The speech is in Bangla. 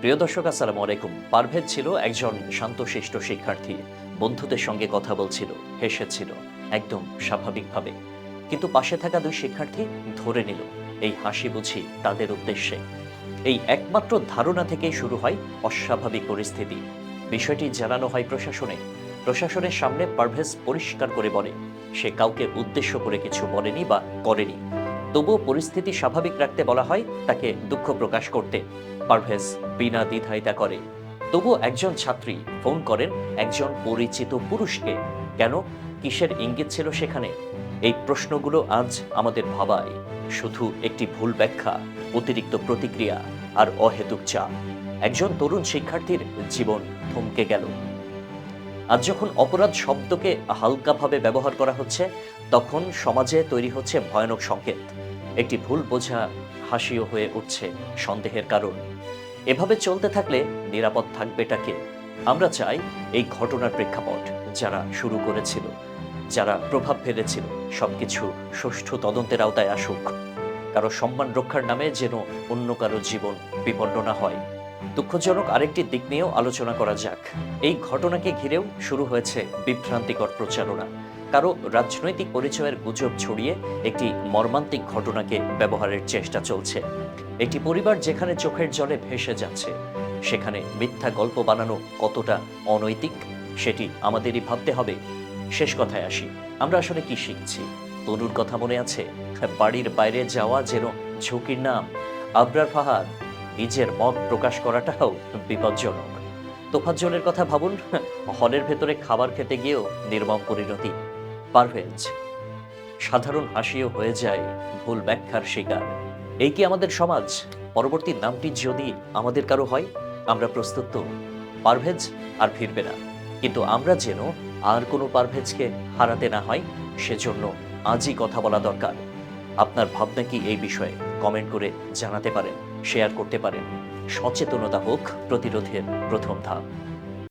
প্রিয় দর্শক, আসসালামু আলাইকুম। পারভেজ ছিল একজন শান্তশিষ্ট শিক্ষার্থী। বন্ধুদের সঙ্গে কথা বলছিল, হেসেছিল, একদম স্বাভাবিকভাবে। কিন্তু পাশে থাকা দুই শিক্ষার্থী ধরে নিল, এই হাসি বুঝি তাদের উদ্দেশ্যে। এই একমাত্র ধারণা থেকেই শুরু হয় অস্বাভাবিক পরিস্থিতি। বিষয়টি জানানো হয় প্রশাসনে। প্রশাসনের সামনে পারভেজ পরিষ্কার করে বলে, সে কাউকে উদ্দেশ্য করে কিছু বলেনি বা করেনি। তবুও পরিস্থিতি স্বাভাবিক রাখতে বলা হয় তাকে দুঃখ প্রকাশ করতে। পারভেজ বিনা দ্বিধায় তা করে। তবুও একজন ছাত্রী ফোন করেন একজন পরিচিত পুরুষকে, কেন? কিসের ইঙ্গিত ছিল সেখানে? এই প্রশ্নগুলো আজ আমাদের ভাবায়। শুধু একটি ভুল ব্যাখ্যা, অতিরিক্ত প্রতিক্রিয়া আর অহেতুক চাপ। একজন তরুণ শিক্ষার্থীর জীবন থমকে গেল। আজ যখন অপরাধ শব্দকে হালকাভাবে ব্যবহার করা হচ্ছে, তখন সমাজে তৈরি হচ্ছে ভয়ানক সংকেত। একটি ভুল বোঝা হাসিও হয়ে উঠছে সন্দেহের কারণ এভাবে চলতে থাকলে নিরাপদ থাকবেটা কে? আমরা চাই এই ঘটনার প্রেক্ষাপট যারা শুরু করেছিল, যারা প্রভাব ফেলেছিল, সবকিছু সুষ্ঠু তদন্তের আওতায় আসুক। কারও সম্মান রক্ষার নামে যেন অন্য কারও জীবন বিপন্ন না হয়। দুঃখজনক আরেকটি দিক নিয়েও আলোচনা করা যাক। এই ঘটনাকে ঘিরেও শুরু হয়েছে বিভ্রান্তিকর প্রচারণা। কারও রাজনৈতিক পরিচয়ের গুজব ছড়িয়ে একটি মর্মান্তিক ঘটনাকে ব্যবহারের চেষ্টা চলছে। একটি পরিবার যেখানে চোখের জলে ভেসে যাচ্ছে, সেখানে মিথ্যা গল্প বানানো কতটা অনৈতিক, সেটি আমাদেরই ভাবতে হবে। শেষ কথায় আসি, আমরা আসলে কি শিখছি? তনুর কথা মনে আছে, বাড়ির বাইরে যাওয়া যেন ঝুঁকির নাম। আবরার ফাহাদ নিজের মত প্রকাশ করাটাও বিপজ্জনক। তোফাজ্জলের কথা ভাবুন, হলের ভেতরে খাবার খেতে গিয়েও নির্মম পরিণতি পারভেজ সাধারণ হাসিও হয়ে যায় ভুল ব্যাখ্যার শিকার। এই কি আমাদের সমাজ? পরবর্তী নামটি যদি আমাদের কারও হয়, আমরা প্রস্তুত তো। পারভেজ আর ফিরবে না। কিন্তু আমরা যেন আর কোনো পারভেজকে হারাতে না হয়, সেজন্য আজই কথা বলা দরকার। আপনার ভাবনা কি এই বিষয়ে কমেন্ট করে জানাতে পারেন। শেয়ার করতে পারেন। সচেতনতা হোক প্রতিরোধের প্রথম ধাপ।